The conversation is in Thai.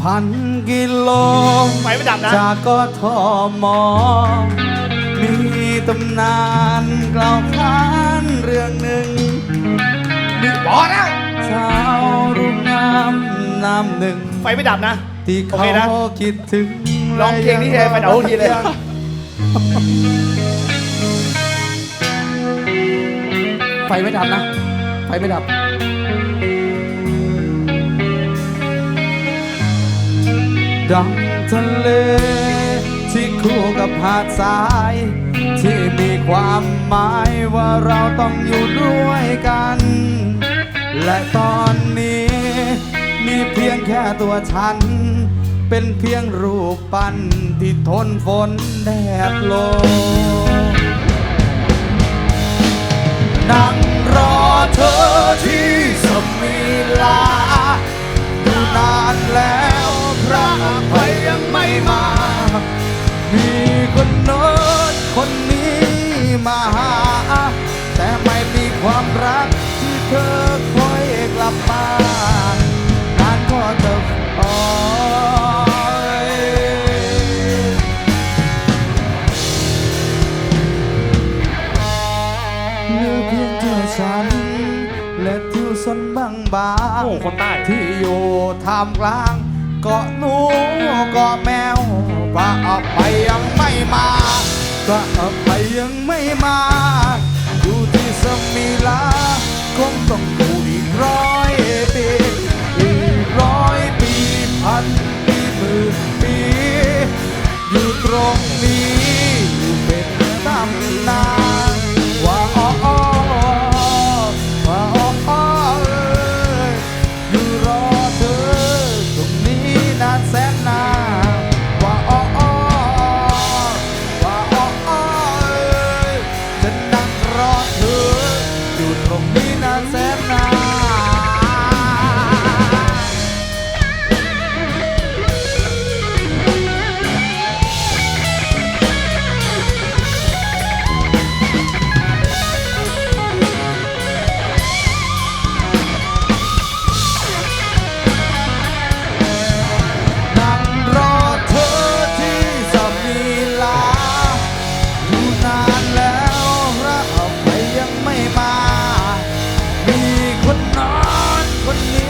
พันกิโลไฟไม่ดับนะ จากกทมมีตำนานกล่าวขานเรื่องหนึ่งพอแล้วชาวรุ่งงามน้ำหนึ่ง ไฟไม่ดับนะ ที่โอเขาเคนะ คิดถึงร้องเพลงนี้เลยไปเอาทีเลย ไฟไม่ดับนะ ไฟไม่ดับ ดังทะเล ที่คู่กับหาดทราย ที่มีความหมายว่าเราต้องอยู่ด้วยกัน และตอนนี้ มีเพียงแค่ตัวฉัน เป็นเพียงรูปปั้นที่ทนฝนแดดลม มีคนโน้นคนนี้มาหา แต่ไม่มีความรักที่เธอคอยกลับมานานก็จะคอยเหลือเพียงเธอฉัน และทิวสันบางบาโอ้ คนใต้ ที่อยู่ท่ามกลางเกาะหนูเกาะแมวว่าอภัยยังไม่มาว่าอภัยยังไม่มา คนนี้